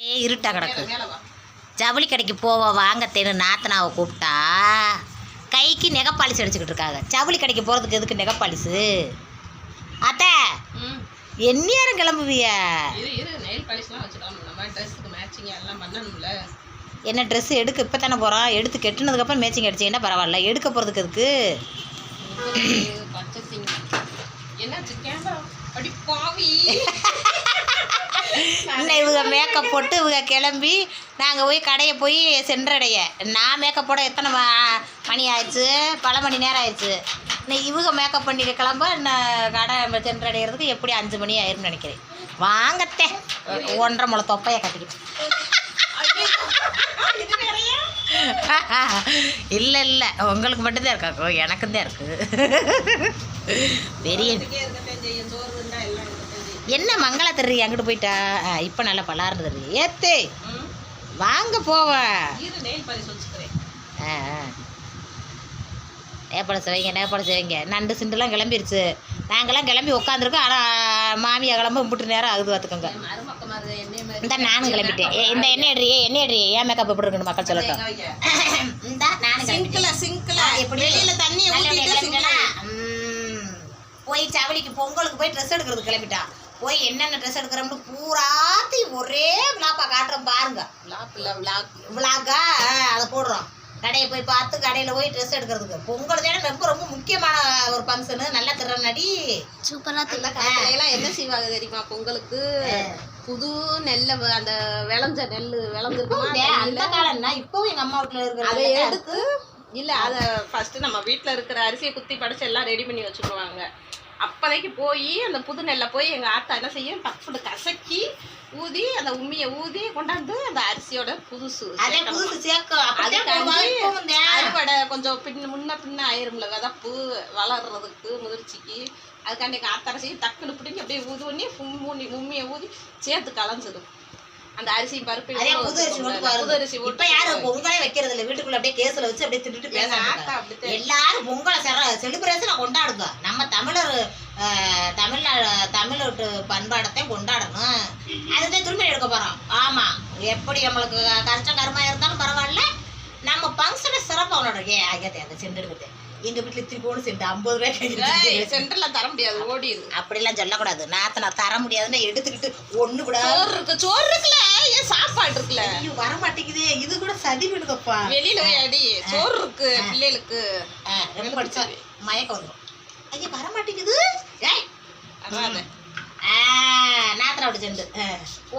ஏ இருட்டா கிடக்கு. ஜவுளி கடைக்கு போவ வாங்கத்தேன்னு நாத்தனாவை கூப்பிட்டா கைக்கு நெகப்பாலிஸ் அடிச்சுக்கிட்டு இருக்காங்க. ஜவுளி கடைக்கு போகிறதுக்கு எதுக்கு நெகப்பாலிஸு? அத்தை ம். என்ன நேரம் கிளம்புவிய என்ன ட்ரெஸ் எடுக்க இப்போ தானே போகிறோம் எடுத்து கெட்டுனதுக்கப்புறம் மேட்சிங் அடிச்சிங்கன்னா பரவாயில்ல? எடுக்க போகிறதுக்கு எதுக்கு? பர்ச்சேசிங் இன்னும் இவங்க மேக்கப் போட்டு இவங்க கிளம்பி நாங்கள் போய் கடையை போய் சென்றடைய. நான் மேக்கப் போட எத்தனை மணி ஆயிடுச்சு? பல மணி நேரம் ஆயிடுச்சு. இன்னும் இவங்க மேக்கப் பண்ணிட்டு கிளம்ப இன்னும் கடை சென்றடைகிறதுக்கு எப்படி அஞ்சு மணி ஆயிரும்னு நினைக்கிறேன். வாங்கத்தே. ஒன்றரை முளை தொப்பையை கட்டிக்கிட்டு. இல்லை இல்லை. உங்களுக்கு மட்டும்தான் இருக்கா? எனக்கும் தான் இருக்குது பெரிய இதுக்கே இருக்கட்டும் செய்யும் சோறு இருந்தா எல்லாம் இருக்கட்டும் செய்யும் என்ன மங்களா தர்றி? அங்கிட்டு போயிட்டா? இப்போ நல்லா பலார்னு தர்றி. ஏத்தே வாங்க போவேன் நேப்பாளம் செய்வீங்க நேப்பாளம் செய்வீங்க நண்டு சிண்டுலாம் கிளம்பிருச்சு. நாங்கெல்லாம் கிளம்பி உட்காந்துருக்கோம் ஆனால் மாமியா கிளம்ப கும்பிட்டு நேரம் ஆகுது பார்த்துக்கோங்க இந்த நானும் கிளம்பிட்டேன். இந்த எண்ணெய் எடுறி எண்ணெய் எடுறி. ஏன் மேக்கப் எப்படி மக்கள் சொல்லட்டும். இந்த நானும் சிங்க்ல ஆ, எப்படி? ம். போய் சவலிக்கு பொங்கலுக்கு போய் ட்ரெஸ் எடுக்கிறது கிளம்பிட்டான் போய் என்னென்ன ட்ரெஸ் எடுக்கிறோம்னு பூராத்தையும் ஒரே விழாப்பா காட்டுறோம் பாருங்க. விளாக் இல்ல விளாக் விழாக்கா அதை போடுறோம். கடையை போய் பார்த்து கடையில் போய் ட்ரெஸ் எடுக்கிறதுக்கு. பொங்கல் தானே ரொம்ப ரொம்ப முக்கியமான ஒரு ஃபங்க்ஷனு நல்லா திறனடி சூப்பரா எல்லாம் என்ன செய்வாங்க தெரியுமா? பொங்கலுக்கு புது நெல்லை அந்த விளைஞ்ச நெல் விளைஞ்சிருக்குமா? அந்த காலம்னா இப்போவும் எங்கள் அம்மா வீட்டில் அதை இருக்கிற எடுத்து இல்ல அத ஃபர்ஸ்ட் நம்ம வீட்ல இருக்கிற அரிசியை குத்தி படைச்சு எல்லாம் ரெடி பண்ணி வச்சுக்குவாங்க. அப்போதைக்கு போய் அந்த புது நெல்லை போய் எங்க ஆத்தா என்ன செய்யும்? டப்புனு கசக்கி ஊதி அந்த உம்மியை ஊதி கொண்டாந்து அந்த அரிசியோட புதுசு. அறுவடை கொஞ்சம் பின்ன முன்ன பின்ன ஆயிரும்ல விதப்பு வளர்றதுக்கு முதிர்ச்சிக்கு. அதுக்காண்டி எங்கள் ஆத்தரசி டக்குனு பிடிங்கி அப்படியே ஊது பண்ணி உம்மி உம்மியை ஊதி சேர்த்து கலஞ்சிடும் அந்த அரிசி பருப்பு புது அரிசி போட்டு புது அரிசி இப்ப யாரும் பொங்கலே வைக்கிறது இல்ல வீட்டுக்குள்ள அப்படியே கேஸ்ல வச்சு அப்படியே பேசாங்க அப்படித்தான். எல்லாரும் பொங்கலை செற செலிப்ரேஷனை கொண்டாடுங்க. நம்ம தமிழர் தமிழ்நாடு தமிழ் பண்பாடத்தையும் கொண்டாடணும். அதுதான் திரும்பி எடுக்க போறோம். ஆமா எப்படி நம்மளுக்கு கஷ்டம் கருமா இருந்தாலும் பரவாயில்ல. நம்ம ஃபங்க்ஷனை சிறப்பாக கொண்டாடுறோம். ஏ ஐயத்தை அந்த எடுக்குது எங்க வீட்டுல திருப்பி செண்டு ஐம்பது ஏய், ரூபாய்க்கு சென்டர்ல தர முடியாது ஓடிடுது அப்படிலாம் சொல்லக்கூடாது. நாத்த நான் தர முடியாதுன்னு எடுத்துக்கிட்டு ஒண்ணு கூட சோறு இருக்கு சோறு இருக்குல்ல. ஏன் சாப்பாடு இருக்குல்ல ஐயோ, வர மாட்டேங்குதே இது கூட சதி விடுங்கப்பா வெளியில போய் அடி சோறு இருக்கு பிள்ளைகளுக்கு. ரொம்ப மயக்கம் வந்துடும் ஐயா வர மாட்டேங்குது ஏய் அதான். விட்டு செண்டு.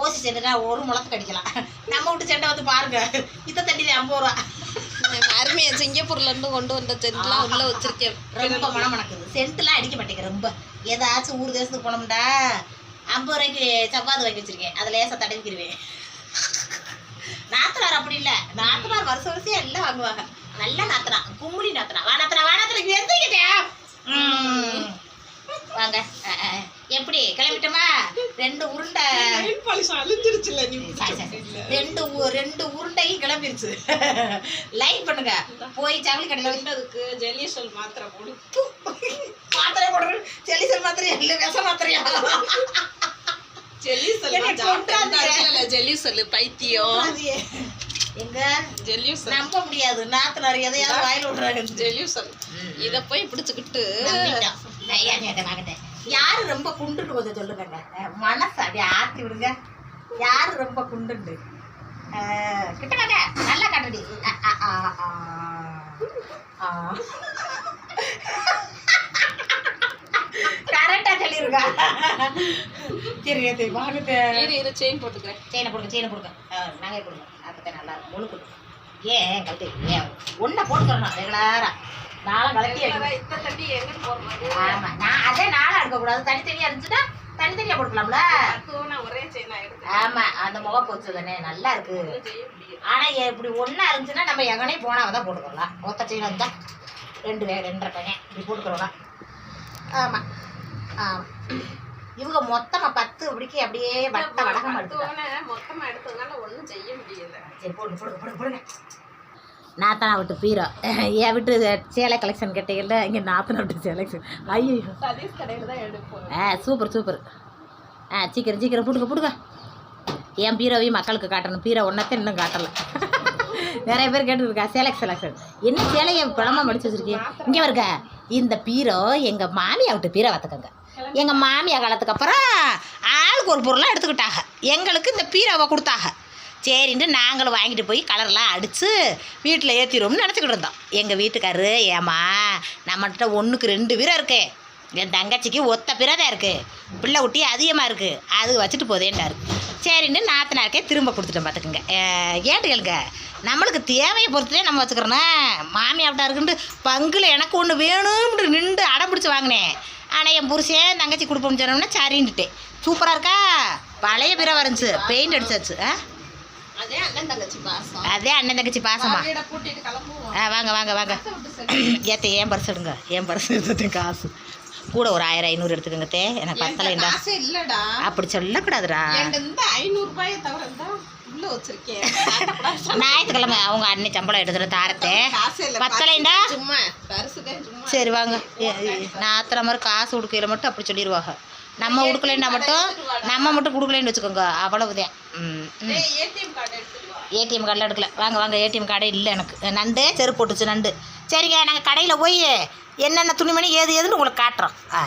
ஓசி செண்டுனா ஒரு முளத்துக்கு அடிக்கலாம். நம்ம விட்டு செண்டை வந்து பாருங்க. இத்த தண்ணி ஐம்பது ரூபா. அருமையா சிங்கப்பூர்ல இருந்து கொண்டு வந்த சென்ட்லாம் உள்ள வச்சிருக்கேன். ரொம்ப மனம் மணக்குது. சென்ட்லாம் அடிக்க மாட்டேங்குது ரொம்ப. ஏதாச்சும் ஊர் தேசத்துக்கு போனோம்டா ஐம்பது ரூபாய்க்கு சப்பாத்து வாங்கி வச்சிருக்கேன். அதில் லேசாக தடவிக்கிருவேன். நாத்தனார் அப்படி இல்லை. நாத்தனார் வருஷம் வருஷம் எல்லாம் வாங்குவாங்க. நல்ல நாத்தனா கும்முடி நாத்தனா. வா நாத்தனா வா நாத்தனா எந்திரிக்கிட்டேன் வாங்க. எப்படி? கிளம்பிட்டோமா? ரெண்டு உருண்டை. அழிஞ்சிருச்சுல. ரெண்டு ரெண்டு உருண்டையும் கிளம்பிருச்சு. லைக் பண்ணுங்க. போய் ஜவுளி கடையில் போய். அதுக்கு ஜெல்லி சொல் மாத்திரை போடு. மாத்திரை போடுறது. செலிசல் மாத்திரை இல்லை விஷ மாத்திரையா? ஜெல்லி என்னை கொன்றாதீங்க. சொல் ஜெல்லி சொல்லு பைத்தியம். அது எங்க? ஜெல்லி சொல் நம்ப முடியாது. நாத்தனார் எதையாவது வாயில விடுறாங்க ஜெல்லி சொல் இத போய் பிடிச்சுக்கிட்டு. யாரு ரொம்ப குண்டுன்னு கொஞ்சம் சொல்லுங்க மனசு அப்படியே ஆத்தி விடுங்க. யாரு ரொம்ப குண்டுண்டு கிட்ட வாங்க. நல்லா காட்டுடி. கரெக்டா சொல்லிருக்கா சரி சரி வாங்க இரு இரு செயின் போட்டுக்கிறேன். செயினை கொடுங்க செயினை கொடுங்க. அஹ், நகை கொடுங்க. அப்பதான் நல்லா இருக்கும் முழுக்கு ஏன் கழட்டி ஏன்? ஒன்றை போட்டுக்கிறோம் ரெகுலரா. நாளை கழட்டி வைக்கணும் இத்த தண்ணி எங்க போடுறது ஆமா நான் அதே நாளா எடுக்கக்கூடாது. தனித்தனியா இருந்துச்சுன்னா தனித்தனியா போட்டுக்கலாம்ல. அதுவும் நான் ஒரே செயினா எடுத்து ஆமா அந்த முகம் போச்சு தானே நல்லா இருக்கு. செய்ய முடியும் ஆனா இப்படி ஒண்ணா இருந்துச்சுன்னா நம்ம எங்கனே போனாவை தான் போட்டுக்கலாம். ஒத்த செயின் இருந்தா ரெண்டு ரெண்டரை பையன். இப்படி போட்டுக்கிறோம் ஆமா ஆமா. இவங்க மொத்தமா பத்து இப்படிக்கு அப்படியே வட்ட வடகம் மொத்தமா எடுத்ததுனால ஒண்ணும் செய்ய முடியல. சரி போடுங்க நாத்தனா விட்டு பீரோ. என் விட்டு சேலை கலெக்ஷன் கேட்டீங்கல்ல இங்கே நாத்தனா விட்டு செலெக்ஷன் ஐயோ சதீஷ் கடையில தான் எடுப்போம். ஆ சூப்பர் சூப்பர். ஆ சீக்கிரம் சீக்கிரம் போடுங்க போடுங்க என் பீரோவையும் மக்களுக்கு காட்டணும். பீரோ ஒன்றத்தை இன்னும் காட்டலை. நிறைய பேர் கேட்டுருக்கா சேலக் செலக்ஷன் என்ன சேலையை பழமா மடிச்சு வச்சிருக்கீங்க? இங்கே வருங்க இந்த பீரோ எங்கள் மாமியா விட்டு பீரோ பார்த்துக்கோங்க எங்கள் மாமியா காலத்துக்கு அப்புறம் ஆளுக்கு ஒரு பொருளாக எடுத்துக்கிட்டாங்க. எங்களுக்கு இந்த பீராவை கொடுத்தாங்க. சரின்ட்டு நாங்களும் வாங்கிட்டு போய் கலர்லாம் அடித்து வீட்டில் ஏற்றிடுவோம்னு நினச்சிக்கிட்டு இருந்தோம். எங்கள் வீட்டுக்காரரு ஏமா நம்மகிட்ட ஒன்றுக்கு ரெண்டு பீரோ இருக்கு. என் தங்கச்சிக்கு ஒத்த பீரோ இருக்குது பிள்ளை குட்டி அதிகமாக இருக்குது அது வச்சுட்டு போதேன்டாரு. சரின்னு நாத்தனாருக்கே திரும்ப கொடுத்துட்டேன் பார்த்துக்குங்க. ஏட்டு கேளுங்க? நம்மளுக்கு தேவையை பொறுத்துலே நம்ம வச்சுக்கிறோன்னா மாமியாவிட்டா இருக்குன்ட்டு பங்கில் எனக்கு ஒன்று வேணும்னு நின்று அடம் பிடிச்சி வாங்கினேன். ஆனால் என் புருஷன் தங்கச்சி கொடுப்போம்னு சொன்னோம்னா சரின்னுட்டேன் சூப்பராக இருக்கா? பழைய பிற வரஞ்சுச்சு பெயிண்ட் அடிச்சாச்சு ஆ? அதே அண்ணன் தங்கச்சி பாசம். அதே அண்ணன் தங்கச்சி பாசமா? வீட பூட்டிட்டு கிளம்புவோம். ஆ வாங்க வாங்க வாங்க. ஏத்த ஏன் பர்ஸ் எடுங்க ஏன் பர்ஸ் எடுத்துட்டேன் காசு? கூட ஒரு ஆயிரம் ஐநூறு எடுத்துக்கோங்க தே. எனக்கு பத்தலைண்டா அப்படி சொல்லக்கூடாதுடா. என்கிட்ட இந்த ஐநூறு ரூபாயை தவிர உள்ள வச்சிருக்கேன் ஞாயிற்றுக்கிழமை அவங்க அன்னை சம்பளம் எடுத்துட்டு தாரத்தே பத்தலைண்டா சும்மா சரி வாங்க நான் ஆத்துற மாதிரி காசு கொடுக்கையில மட்டும் அப்படி சொல்லிடுவாங்க நம்ம கொடுக்கலன்னா மட்டும் நம்ம மட்டும் கொடுக்கலன்னு வச்சுக்கோங்க அவ்வளவுதான் ஏடிஎம் கார்டில் எடுக்கல வாங்க வாங்க ஏடிஎம் கார்டே இல்லை எனக்கு நண்டு செருப்பு போட்டுச்சு நண்டு சரிங்க நாங்கள் கடையில் போய் என்னென்ன துணிமணி ஏது ஏதுன்னு உங்களுக்கு காட்டுறோம் ஆ